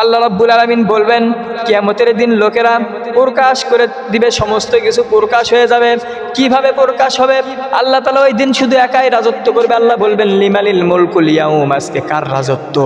আল্লাহ রাব্বুল আলমিন বলবেন, কিয়ামতের দিন লোকেরা প্রকাশ করে দিবে, সমস্ত কিছু প্রকাশ হয়ে যাবে। কীভাবে প্রকাশ হবে? আল্লাহ তালা ওই দিন শুধু একাই রাজত্ব করবে। আল্লাহ বলবেন, লিমালিল মুলকুল ইয়াউম? আজকে কার রাজত্ব?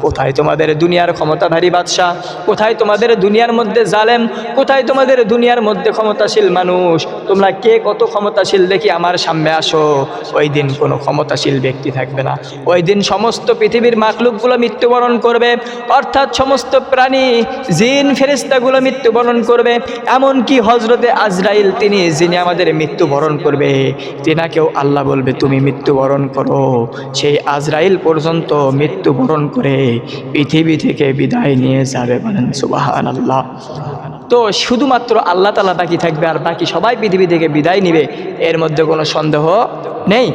কোথায় তোমাদের দুনিয়ার ক্ষমতাধারী বাদশাহ? কোথায় তোমাদের দুনিয়ার মধ্যে জালেম? কোথায় তোমাদের দুনিয়ার মধ্যে ক্ষমতাশীল মানুষ? তোমরা কে কত ক্ষমতাশীল দেখি আমার সামনে আসো। ওই দিন কোনো ক্ষমতাশীল ব্যক্তি থাকবে না। ওই দিন সমস্ত পৃথিবীর মাকলুকগুলো মৃত্যুবরণ করবে। অর্থাৎ সমস্ত প্রাণী, জিন ফেরিস্তাগুলো মৃত্যুবরণ করবে। এমনকি হজরতে আজরাইল, তিনি যিনি আমাদের মৃত্যুবরণ করবে। তেনাকেও আল্লাহ বলবে, তুমি মৃত্যুবরণ করো। সেই আজরাইল পর্যন্ত মৃত্যুবরণ করে পৃথিবী থেকে বিদায় নিয়ে যাবে বলেন সুবাহান আল্লাহ তো শুধুমাত্র আল্লাহ তালা বাকি থাকবে আর বাকি সবাই পৃথিবী থেকে বিদায় নিবে, এর মধ্যে কোনো সন্দেহ নেই।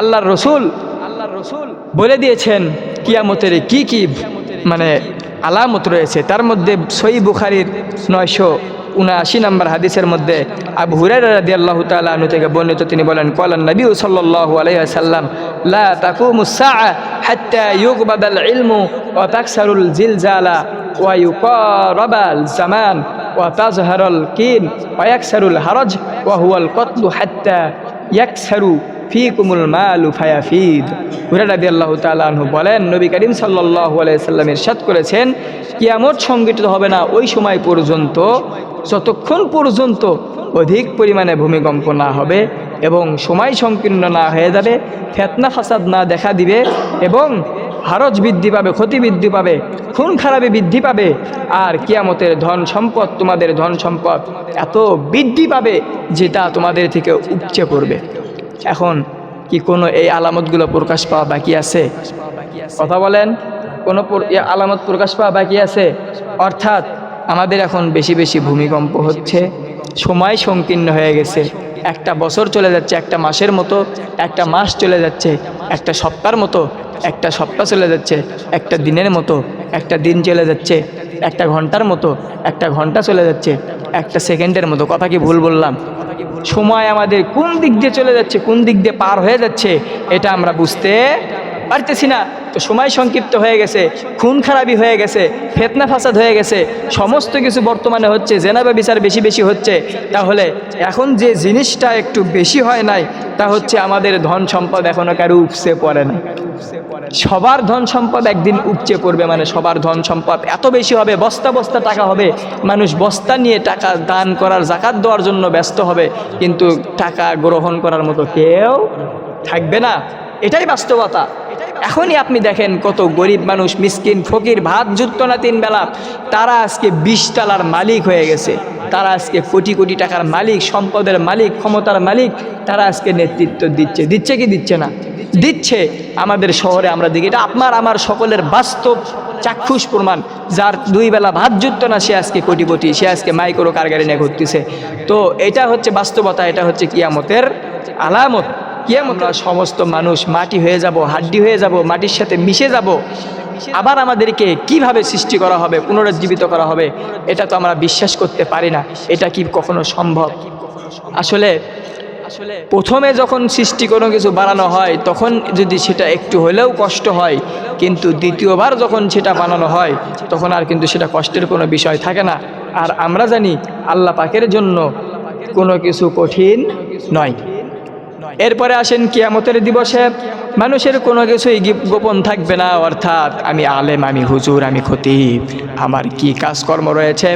আল্লাহর রসুল আল্লাহর রসুল বলে দিয়েছেন, কিয়ামতের কি কি মানে আলামত রয়েছে, তার মধ্যে সই বুখারির নয়শো উনআশি নম্বর হাদিসের মধ্যে আবু হুরাই রাদি আল্লাহ তালু থেকে বর্ণিত, তিনি বলেন কলান নবী সাল্লাহ আলাইসাল্লাম লা তাকুমু সাআ হাত্তা ইউকবাদাল ইলমু ওয়া তাকসারুল জিলজালা ওয়া ইউকারাবাল জামান ওয়া তাজহারুল কিন ওয়া ইয়াকসারুল হারাজ ওয়া হুয়াল কতলু হাত্তা ইয়াকসারু ফিকুমুল মালু ফায়াফিদ। হুরাডাদি আল্লাহ তালু বলেন, নবী করিম সাল্লাহ আলাইসাল্লাম ইরশাদ করেছেন, কিয়ামত সংগঠিত হবে না ওই সময় পর্যন্ত, যতক্ষণ পর্যন্ত অধিক পরিমাণে ভূমিকম্প না হবে এবং সময় সংকীর্ণ না হয়ে যাবে, ফেতনা ফাসাদ না দেখা দিবে এবং হারজ বৃদ্ধি পাবে, ক্ষতি বৃদ্ধি পাবে, খুন খারাপে বৃদ্ধি পাবে, আর কিয়ামতের ধন সম্পদ, তোমাদের ধন সম্পদ এত বৃদ্ধি পাবে যেটা তোমাদের থেকে উপচে পড়বে। এখন কি কোনো এই আলামতগুলো প্রকাশ পাওয়া বাকি আছে? কথা বলেন, কোনো আলামত প্রকাশ পাওয়া বাকি আছে? অর্থাৎ আমাদের এখন বেশি বেশি ভূমিকম্প হচ্ছে, সময় সংকীর্ণ হয়ে গেছে, একটা বছর চলে যাচ্ছে, একটা মাসের মতো, একটা মাস চলে যাচ্ছে, একটা সপ্তাহের মতো একটা সপ্তাহ চলে যাচ্ছে, একটা দিনের মতো, একটা দিন চলে যাচ্ছে, একটা ঘণ্টার মতো, একটা ঘণ্টা চলে যাচ্ছে, একটা সেকেন্ডের মতো। কথা কি ভুল বললাম? সময় আমাদের কোন দিক দিয়ে চলে যাচ্ছে, কোন দিক দিয়ে পার হয়ে যাচ্ছে, এটা আমরা বুঝতে পারতেছি না। তো সময় সংক্ষিপ্ত হয়ে গেছে, খুন খারাপি হয়ে গেছে, ফেতনা ফাসাদ হয়ে গেছে, সমস্ত কিছু বর্তমানে হচ্ছে, জেনাবা বিচার বেশি বেশি হচ্ছে। তাহলে এখন যে জিনিসটা একটু বেশি হয় নাই, তা হচ্ছে আমাদের ধন সম্পদ এখনও কারও উপসে পড়ে না। সবার ধন সম্পদ একদিন উপচে পড়বে মানে সবার ধন সম্পদ এত বেশি হবে, বস্তা বস্তা টাকা হবে। মানুষ বস্তা নিয়ে টাকা দান করার, জাকাত দেওয়ার জন্য ব্যস্ত হবে, কিন্তু টাকা গ্রহণ করার মতো কেউ থাকবে না। এটাই বাস্তবতা। এখনই আপনি দেখেন কত গরিব মানুষ, মিসকিন, ফকির, ভাত যুক্ত না তিন বেলা। তারা আজকে বিশ তালার মালিক হয়ে গেছে। তারা আজকে কোটি কোটি টাকার মালিক, সম্পদের মালিক, ক্ষমতার মালিক। তারা আজকে নেতৃত্ব দিচ্ছে। দিচ্ছে কি দিচ্ছে না? দিচ্ছে। আমাদের শহরে আমরা দেখি, এটা আপনার আমার সকলের বাস্তব চাক্ষুষ প্রমাণ। যার দুই বেলা ভাত জুটতো না, সে আজকে কোটি কোটি, সে আজকে মাইক্রো কারগারি নিয়ে ঘুরতেছে। তো এটা হচ্ছে বাস্তবতা, এটা হচ্ছে কিয়ামতের আলামত। কিয়ামত সমস্ত মানুষ মাটি হয়ে যাব হাড্ডি হয়ে যাব মাটির সাথে মিশে যাব। আবার আমাদেরকে কীভাবে সৃষ্টি করা হবে পুনরুজ্জীবিত করা হবে এটা তো আমরা বিশ্বাস করতে পারি না। এটা কি কখনো সম্ভব? আসলে আসলে প্রথমে যখন সৃষ্টি কোনো কিছু বানানো হয় তখন যদি সেটা একটু হলেও কষ্ট হয় কিন্তু দ্বিতীয়বার যখন সেটা বানানো হয় তখন আর কিন্তু সেটা কষ্টের কোনো বিষয় থাকে না। আর আমরা জানি আল্লাহ পাকের জন্য কোনো কিছু কঠিন নয়। এরপরে আসেন কিয়ামতের দিবসে। মানুষের কোনো কিছুই গোপন থাকবে না, অর্থাৎ আমি আলেম, আমি হুজুর, আমি খতিব। আমার কি কাজকর্ম রয়েছে?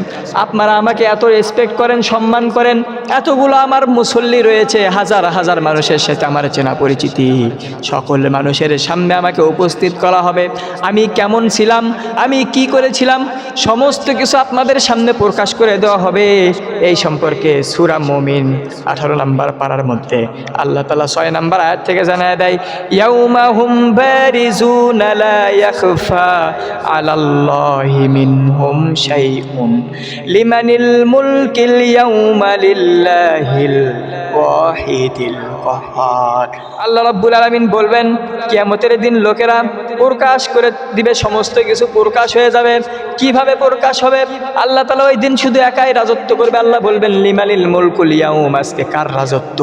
আপনারা আমাকে এত রেসপেক্ট করেন, সম্মান করেন এতগুলো আমার মুসল্লি রয়েছে, হাজার হাজার মানুষের সাথে আমার চেনা পরিচিতি। সকল মানুষের সামনে আমাকে উপস্থিত করা হবে। আমি কেমন ছিলাম, আমি কি করেছিলাম, সমস্ত কিছু আপনাদের সামনে প্রকাশ করে দেওয়া হবে। এই সম্পর্কে সুরা মমিন আঠারো নম্বর পাড়ার মধ্যে আল্লাহ তালা ছয় নম্বর আয়াত থেকে জানায় দেয়, ইয়াউমা হুম লিমানিল মুলকিল ইয়াউমা الله الواحد الواحد আল্লাহ রাব্বুল আলামিন বলবেন, কিয়ামতের দিন লোকেরা প্রকাশ করে দিবে, সমস্ত কিছু প্রকাশ হয়ে যাবে। কীভাবে প্রকাশ হবে? আল্লাহ তালা ওই দিন শুধু একাই রাজত্ব করবে। আল্লাহ বলবেন, লিমালিল মুলকুল ইয়াউম আজকে কার রাজত্ব?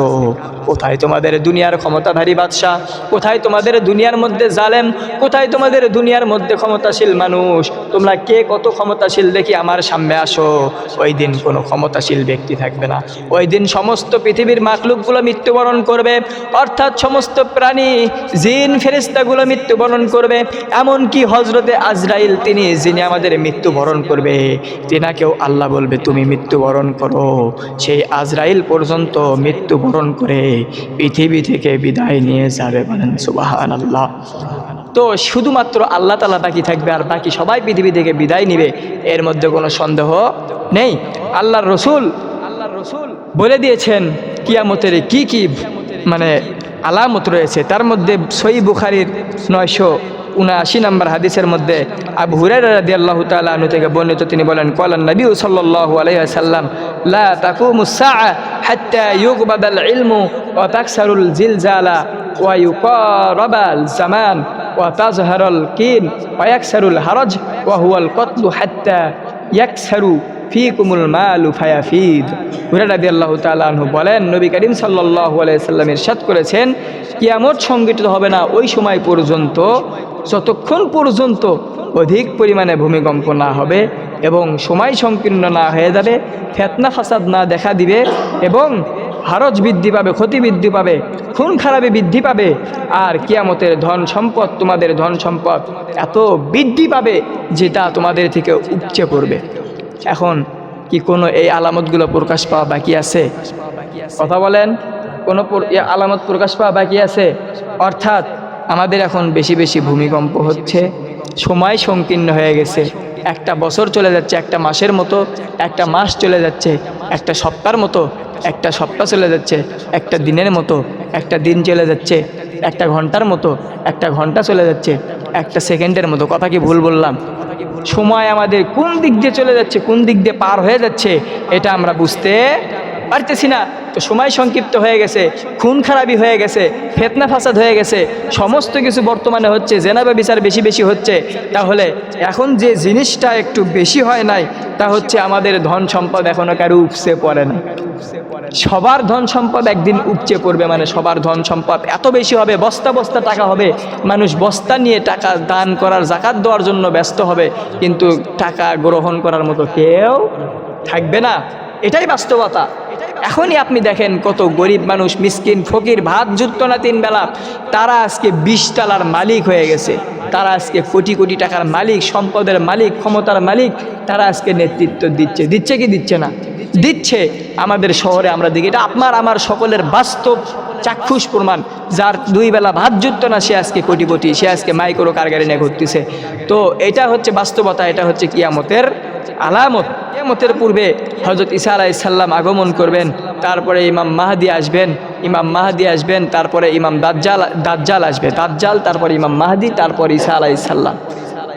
কোথায় তোমাদের দুনিয়ার ক্ষমতাধারী বাদশাহ? কোথায় তোমাদের দুনিয়ার মধ্যে জালেম? কোথায় তোমাদের দুনিয়ার মধ্যে ক্ষমতাশীল মানুষ? তোমরা কে কত ক্ষমতাশীল দেখি আমার সামনে আসো। ওই দিন কোনো ক্ষমতাশীল ব্যক্তি থাকবে না। ওই দিন সমস্ত পৃথিবীর মাকলুকগুলো মৃত্যুবরণ করবে, অর্থাৎ সমস্ত প্রাণী, জিন ফেরিস্তাগুলো মৃত্যুবরণ করবে। এমনকি হজরতে আজরাইল, তিনি যিনি আমাদের মৃত্যুবরণ করবে, তেনাকেও আল্লাহ বলবে, তুমি মৃত্যুবরণ করো। সেই আজরাইল পর্যন্ত মৃত্যুবরণ করে পৃথিবী থেকে বিদায় নিয়ে যাবে বলেন সুবাহান আল্লাহ তো শুধুমাত্র আল্লাহ তালা বাকি থাকবে, আর বাকি সবাই পৃথিবী থেকে বিদায় নিবে, এর মধ্যে কোনো সন্দেহ নেই। আল্লাহর রসুল আল্লাহর রসুল বলে দিয়েছেন, কিয়ামতের কি কি মানে আলামত রয়েছে। তার মধ্যে সই বুখারির নয়শো উনআশি নম্বর হাদিসের মধ্যে আবু হুরাইরা রাদিয়াল্লাহু তাআলা আনহু থেকে বর্ণিত তিনি বলেন কলান নবী সাল্লাল্লাহু আলাইহি ওয়াসাল্লাম, লা ইউকবাদাল ইলমু ওয়া জামান কিন ওয়া ইয়াকসারুল হারাজ ওয়া হুয়াল কতলু হাত্তা ইয়াকসারু ফিকুমুল মালু ফায়াফিদ। হুরাডাদি আল্লাহ তালু বলেন, নবী করিম সাল্লাহ আলাইসাল্লাম ইরশাদ করেছেন, কিয়ামত সংগঠিত হবে না ওই সময় পর্যন্ত, যতক্ষণ পর্যন্ত অধিক পরিমাণে ভূমিকম্প না হবে এবং সময় সংকীর্ণ না হয়ে যাবে, ফেতনা ফাসাদ না দেখা দিবে এবং হারজ বৃদ্ধি পাবে, ক্ষতি বৃদ্ধি পাবে, খুন খারাপে বৃদ্ধি পাবে, আর কিয়ামতের ধন সম্পদ, তোমাদের ধন সম্পদ এত বৃদ্ধি পাবে যেটা তোমাদের থেকে উপচে পড়বে। এখন কি কোনো এই আলামতগুলো প্রকাশ পাওয়া বাকি আছে? কথা বলেন, কোনো আলামত প্রকাশ পাওয়া বাকি আছে? অর্থাৎ আমাদের এখন বেশি বেশি ভূমিকম্প হচ্ছে, সময় সংকীর্ণ হয়ে গেছে। একটা বছর চলে যাচ্ছে, একটা মাসের মতো, একটা মাস চলে যাচ্ছে, একটা সপ্তাহের মতো, একটা সপ্তাহ চলে যাচ্ছে, একটা দিনের মতো, একটা দিন চলে যাচ্ছে, একটা ঘণ্টার মতো, একটা ঘণ্টা চলে যাচ্ছে, একটা সেকেন্ডের মতো। কথা কি ভুল বললাম? সময় আমাদের কোন দিক দিয়ে চলে যাচ্ছে, কোন দিক দিয়ে পার হয়ে যাচ্ছে, এটা আমরা বুঝতে পারতেছি না। তো সময় সংক্ষিপ্ত হয়ে গেছে, খুন খারাপি হয়ে গেছে, ফেতনা ফাসাদ হয়ে গেছে, সমস্ত কিছু বর্তমানে হচ্ছে, জেনাবা বিচার বেশি বেশি হচ্ছে। তাহলে এখন যে জিনিসটা একটু বেশি হয় নাই, তা হচ্ছে আমাদের ধন সম্পদ এখনও কারও উপসে পড়ে না। সবার ধন সম্পদ একদিন উপচে পড়বে মানে সবার ধন সম্পদ এত বেশি হবে, বস্তা বস্তা টাকা হবে। মানুষ বস্তা নিয়ে টাকা দান করার, জাকাত দেওয়ার জন্য ব্যস্ত হবে, কিন্তু টাকা গ্রহণ করার মতো কেউ থাকবে না। এটাই বাস্তবতা। এখনই আপনি দেখেন কত গরিব মানুষ, মিসকিন, ফকির, ভাত জুটতো না তিন বেলা। তারা আজকে বিশ তালার মালিক হয়ে গেছে। তারা আজকে কোটি কোটি টাকার মালিক, সম্পদের মালিক, ক্ষমতার মালিক। তারা আজকে নেতৃত্ব দিচ্ছে। দিচ্ছে কি দিচ্ছে না? দিচ্ছে। আমাদের শহরে আমরা দেখি, এটা আপনার আমার সকলের বাস্তব চাক্ষুষ প্রমাণ। যার দুই বেলা ভাত জুটতো না, সে আজকে কোটি কোটি সে আজকে মাইক্রো কারগারি নিয়ে ঘুরতেছে। তো এটা হচ্ছে বাস্তবতা, এটা হচ্ছে কিয়ামতের আলামত, কিয়ামতের পূর্বে হজরত ইসা আলাইসাল্লাম আগমন করবেন, তারপরে ইমাম মাহাদি আসবেন, ইমাম মাহাদি আসবেন, তারপরে ইমাম দাজ্জাল দাজ্জাল আসবে, দাজ্জাল, তারপরে ইমাম মাহাদি, তারপর ঈসা আলাইসাল্লাম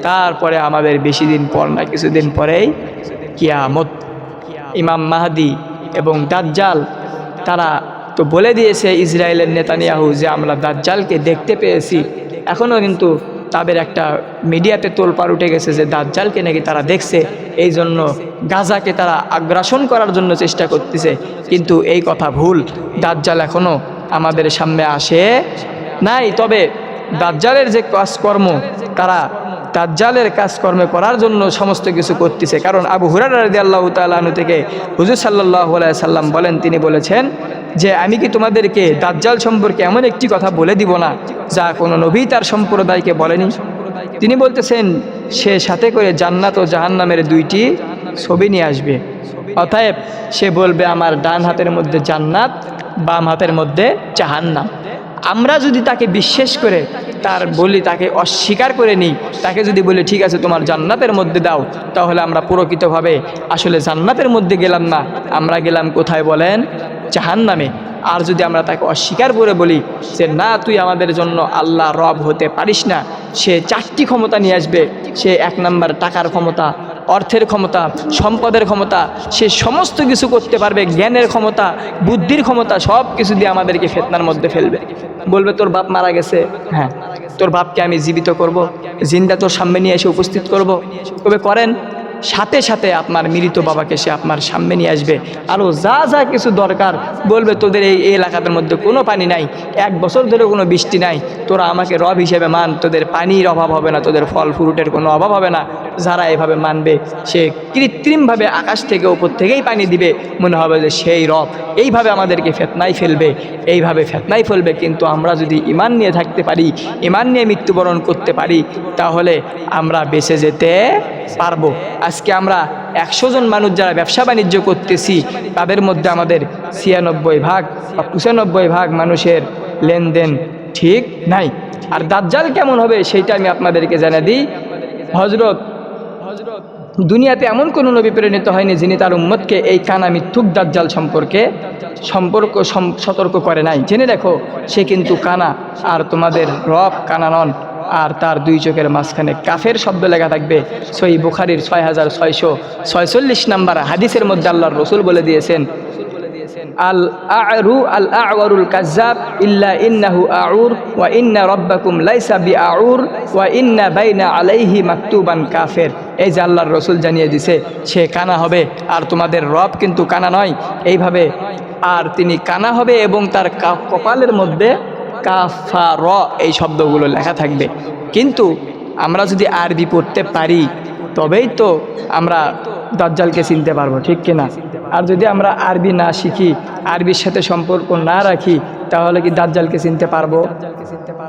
তারপরে আমাদের বেশি দিন পর না, কিছুদিন পরেই কিয়ামত। ইমাম মাহাদি এবং দাজ্জাল, তারা তো বলে দিয়েছে ইসরায়েলের নেতানিয়াহু যে আমরা দাজ্জালকে দেখতে পেয়েছি এখনও কিন্তু তাদের একটা মিডিয়াতে তোলপার উঠে গেছে যে দাজ্জালকে নাকি তারা দেখছে, এই জন্য গাজাকে তারা আগ্রাসন করার জন্য চেষ্টা করতেছে। কিন্তু এই কথা ভুল। দাজ্জাল এখনও আমাদের সামনে আসে নাই। তবে দাজ্জালের যে কাজকর্ম, তারা দাজ্জালের কাজকর্মে করার জন্য সমস্ত কিছু করতেছে। কারণ আবু হুরার আল্লাহ তালু থেকে হুজুর সাল্লাহ সাল্লাম বলেন, তিনি বলেছেন যে, আমি কি তোমাদেরকে দাজ্জাল সম্পর্কে এমন একটি কথা বলে দিব না, যা কোনো নবী তার সম্প্রদায়কে বলেনি? তিনি বলতেছেন, সে সাথে করে জান্নাত ও জাহান্নামের দুইটি ছবি নিয়ে আসবে। অতএব সে বলবে, আমার ডান হাতের মধ্যে জান্নাত, বাম হাতের মধ্যে জাহান্নাম আমরা যদি তাকে বিশ্বাস করে, তার বলি তাকে অস্বীকার করে নিই, তাকে যদি বলি, ঠিক আছে, তোমার জান্নাতের মধ্যে দাও, তাহলে আমরা প্রকৃতভাবে আসলে জান্নাতের মধ্যে গেলাম না। আমরা গেলাম কোথায় বলেন? জাহান নামে আর যদি আমরা তাকে অস্বীকার করে বলি যে, না, তুই আমাদের জন্য আল্লাহ রব হতে পারিস না, সে চারটি ক্ষমতা নিয়ে আসবে, সে এক নাম্বার টাকার ক্ষমতা অর্থের ক্ষমতা, সম্পদের ক্ষমতা, সে সমস্ত কিছু করতে পারবে, জ্ঞানের ক্ষমতা, বুদ্ধির ক্ষমতা, সব কিছু দিয়ে আমাদেরকে ফেতনার মধ্যে ফেলবে। বলবে, তোর বাপ মারা গেছে। হ্যাঁ তোর বাপকে আমি জীবিত করব, জিন্দা তোর সামনে নিয়ে এসে উপস্থিত করব। তবে করেন, সাথে সাথে আপনার মৃত বাবাকে সে আপনার সামনে নিয়ে আসবে। আরও যা যা কিছু দরকার, বলবে, তোদের এই এলাকাদের মধ্যে কোনো পানি নাই, এক বছর ধরে কোনো বৃষ্টি নাই। তোরা আমাকে রব হিসেবে মান, তোদের পানির অভাব হবে না, তোদের ফল ফ্রুটের কোনো অভাব হবে না। যারা এভাবে মানবে, সে কৃত্রিমভাবে আকাশ থেকে উপর থেকেই পানি দিবে। মনে হবে যে সেই রব এইভাবে আমাদেরকে ফেতনাই ফেলবে, এইভাবে ফেতনাই ফেলবে। কিন্তু আমরা যদি ইমান নিয়ে থাকতে পারি ইমান নিয়ে মৃত্যুবরণ করতে পারি, তাহলে আমরা বেঁচে যেতে পারব। আজকে আমরা একশো জন মানুষ যারা ব্যবসা বাণিজ্য করতেছি, তাদের মধ্যে আমাদের ছিয়ানব্বই ভাগ বা পঁচানব্বই ভাগ মানুষের লেনদেন ঠিক নাই। আর দাজ্জাল কেমন হবে, সেইটা আমি আপনাদেরকে জানা দিই। হজরত দুনিয়াতে এমন কোনো নবী প্রেরিত হয়নি যিনি তার উম্মতকে এই কানা মিথ্যুক দাজ্জাল সম্পর্কে সম্পর্ক, সম- সতর্ক করে নাই। জেনে দেখো, সে কিন্তু কানা, আর তোমাদের রব কানা নন, আর তার দুই চোখের মাঝখানে কাফের শব্দ লেখা থাকবে। সই বুখারির ছয় হাজার ছয়শো ছয়চল্লিশ নাম্বার হাদিসের মধ্যে আল্লাহর রসুল বলে দিয়েছেন আল আ'রু আল আ'ওয়ারুল কাজ্জাব, ইল্লা ইন্নাহু আ'উর, ওয়া ইন্না রাব্বাকুম লাইসা বিআউর, ওয়া ইন্না বাইনা আলাইহি মাকতুবান কাফের। এই যে আল্লাহর রসুল জানিয়ে দিছে, সে কানা হবে, আর তোমাদের রব কিন্তু কানা নয়। এইভাবে আর তিনি কানা হবে এবং তার কপালের মধ্যে কাফা র এই শব্দগুলো লেখা থাকবে। কিন্তু আমরা যদি আরবি পড়তে পারি, তবেই তো আমরা দাজ্জালকে চিনতে পারব, ঠিক কিনা? আর যদি আমরা আরবি না শিখি, আরবির সাথে সম্পর্ক না রাখি, তাহলে কি দাজ্জালকে চিনতে পারব?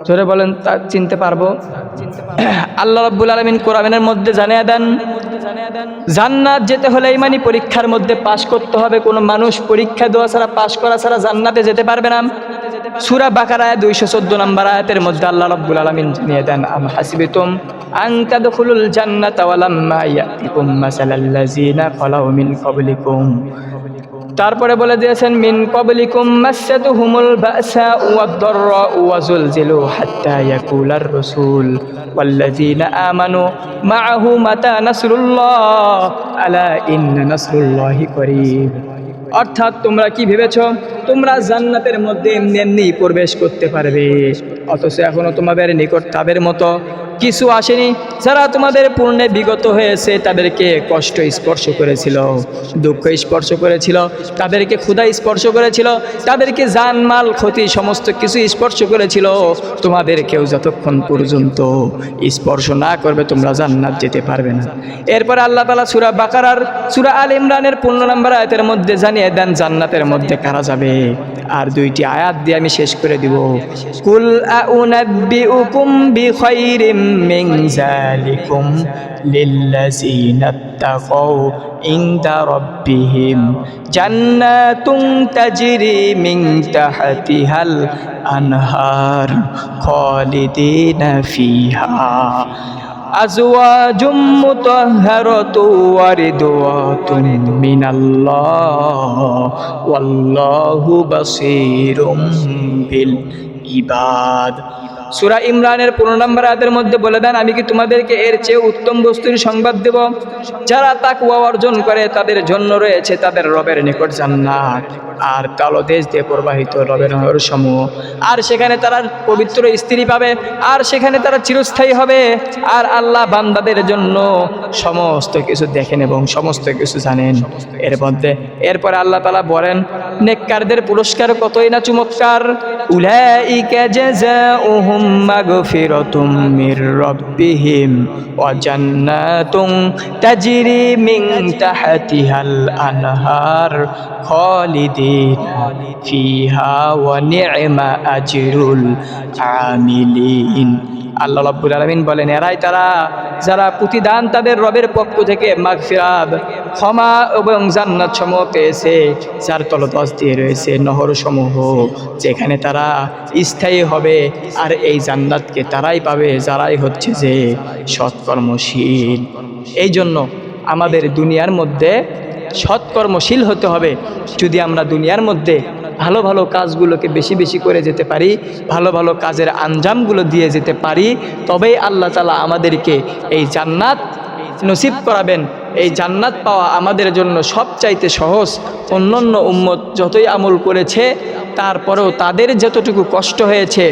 জোরে বলেন, তা চিনতে পারব? আল্লাহ রব্বুল আলমিন কোরআনের মধ্যে জানিয়ে দেন, জান্নাত যেতে হলে ইমানি পরীক্ষার মধ্যে পাশ করতে হবে। কোনো মানুষ পরীক্ষা দেওয়া ছাড়া, পাশ করা ছাড়া জান্নাতে যেতে পারবে না। সুরা বাকারায় দুইশো চোদ্দ নম্বর আয়াতের মধ্যে আল্লাহ রব্বুল আলমিন জানিয়ে দেন, আম হাসিবিতুম আন তাদখুলুল জান্নাতা ওয়ালাম্মা ইয়াতিকুম মাসালাল্লাযিনা খালাউ মিন ক্বাবলিকুম। তারপরে বলে দিয়েছেন, মিন কবলিকুম মাসাতুহুমুল বাসা ওয়াদ-দাররা ওয়া যুলজিলু হাত্তা ইয়াকুলার রাসূল ওয়াল্লাযিনা আমানু মাআহু মাতা নাসরুল্লাহ আলা ইন্না নাসরুল্লাহি করিব। অর্থাৎ তোমরা কি ভেবেছ? তোমরা জান্নাতের মধ্যে এমনি এমনি প্রবেশ করতে পারবে। অথচ এখনও তোমাদের নিকট তাদের মতো কিছু আসেনি। যারা তোমাদের পূর্ণে বিগত হয়েছে, তাদেরকে কষ্ট স্পর্শ করেছিল, দুঃখ স্পর্শ করেছিল, তাদেরকে ক্ষুধা স্পর্শ করেছিল, তাদেরকে জানমাল, ক্ষতি সমস্ত কিছু স্পর্শ করেছিল। তোমাদের কেউ যতক্ষণ পর্যন্ত স্পর্শ না করবে, তোমরা জান্নাত যেতে পারবে না। এরপর আল্লাহ তালা সুরা বাকারার, সুরা আল ইমরানের পনেরো নম্বর আয়াতের মধ্যে জানিয়ে দেন, জান্নাতের মধ্যে কারা যাবে? আর দুইটি আয়াত দিয়ে আমি শেষ করে দিব। কুল আউনাব্বিউকুম বিখাইরিম মিন যালিকুম লিল্লাযিনা তাকাউ ইনদা রাব্বিহিম জান্নাতুন তাজরি মিন তাহতিহাল আনহার খালিদিনা ফিহা। আজওয়াজুম মুতাহহারাতু ওয়া রিদওয়াতুন মিনাল্লাহ ওয়াল্লাহু বাসীরুম বিল ইবাদ সূরা ইমরানের পনেরো নম্বর আয়াতের মধ্যে বলে দেন, আমি কি তোমাদেরকে এর চেয়ে উত্তম বস্তুর সংবাদ দেব? যারা তাকওয়া অর্জন করে, তাদের জন্য রয়েছে তাদের রবের নিকট জান্নাত। আর কালো দেশ দিয়ে প্রবাহিত রবের নহর সমূহ। আর সেখানে তারা পবিত্র স্ত্রী পাবে, আর সেখানে তারা চিরস্থায়ী হবে। আর আল্লাহ বান্দাদের জন্য সমস্ত কিছু দেখেন এবং সমস্ত কিছু জানেন। এর মধ্যে, এরপর আল্লাহ তালা বলেন, নেককারদের পুরস্কার কতই না চমৎকার? উলাইকা তাহতিহাল ফিহা ওয়া নি'মা আজরুল আল্লাহ রাব্বুল আলামিন বলেন, এরাই তারা যারা প্রতিদান তাদের রবের পক্ষ থেকে মাগফিরাত, ক্ষমা এবং জান্নাত সমূহ পেয়েছে, যার তলদশ দিয়ে রয়েছে নহর সমূহ, যেখানে তারা স্থায়ী হবে, আর এই জান্নাতকে তারাই পাবে, যারাই হচ্ছে যে সৎকর্মশীল। এই জন্য আমাদের দুনিয়ার মধ্যে সৎকর্মশীল হতে হবে। যদি আমরা দুনিয়ার মধ্যে ভালো ভালো কাজগুলোকে বেশি বেশি করে যেতে পারি, ভালো ভালো কাজের আঞ্জামগুলো দিয়ে যেতে পারি, তবেই আল্লাহ তালা আমাদেরকে এই জান্নাত নসিব করাবেন। এই জান্নাত পাওয়া আমাদের জন্য সবচাইতে সহজ। অন্যান্য উম্মত যতই আমল করেছে, তারপরেও তাদের যতটুকু কষ্ট হয়েছে,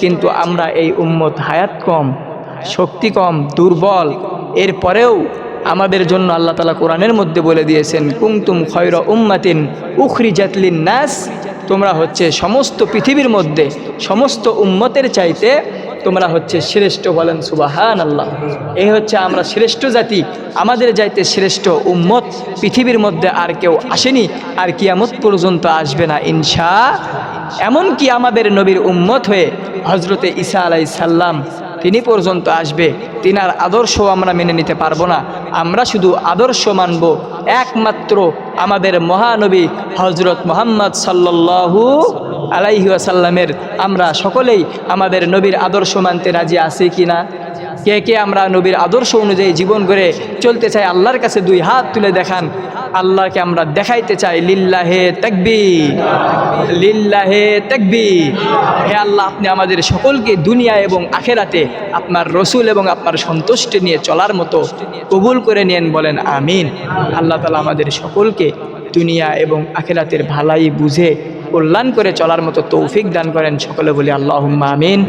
কিন্তু আমরা এই উম্মত হায়াত কম, শক্তি কম, দুর্বল। এরপরেও আমাদের জন্য আল্লাহ তালা কোরআনের মধ্যে বলে দিয়েছেন কুমতুম খয়র উম্মাতিন উখরি জাতলিন নাস তোমরা হচ্ছে সমস্ত পৃথিবীর মধ্যে, সমস্ত উম্মতের চাইতে তোমরা হচ্ছে শ্রেষ্ঠ বলেন সুবাহান আল্লাহ এই হচ্ছে আমরা শ্রেষ্ঠ জাতি, আমাদের যাইতে শ্রেষ্ঠ উম্মত পৃথিবীর মধ্যে আর কেউ আসেনি, আর কিয়ামত পর্যন্ত আসবে না ইনশা। এমনকি আমাদের নবীর উম্মত হয়ে হজরতে ঈসা আলাই সাল্লাম তিনি পর্যন্ত আসবে, তিনার আদর্শ আমরা মেনে নিতে পারব না। আমরা শুধু আদর্শ মানব, একমাত্র আমাদের মহানবী হজরত মোহাম্মদ সাল্লাল্লাহু আলাইহি আসাল্লামের আমরা সকলেই আমাদের নবীর আদর্শ মানতে রাজি আছি কি না কে কে আমরা নবীর আদর্শ অনুযায়ী জীবন করে চলতে চাই আল্লাহর কাছে দুই হাত তুলে দেখান। আল্লাহকে আমরা দেখাইতে চাই লিল্লাহে তাকবি লিল্লাহে তাকবি হে আল্লাহ, আপনি আমাদের সকলকে দুনিয়া এবং আখেরাতে আপনার রসুল এবং আপনার সন্তুষ্টি নিয়ে চলার মতো কবুল করে নিয়েন বলেন, আমিন। আল্লাহ তালা আমাদের সকলকে দুনিয়া এবং আখেরাতের ভালাই বুঝে কল্যাণ করে চলার মতো তৌফিক দান করেন সকলে বলি আল্লাহ আমিন।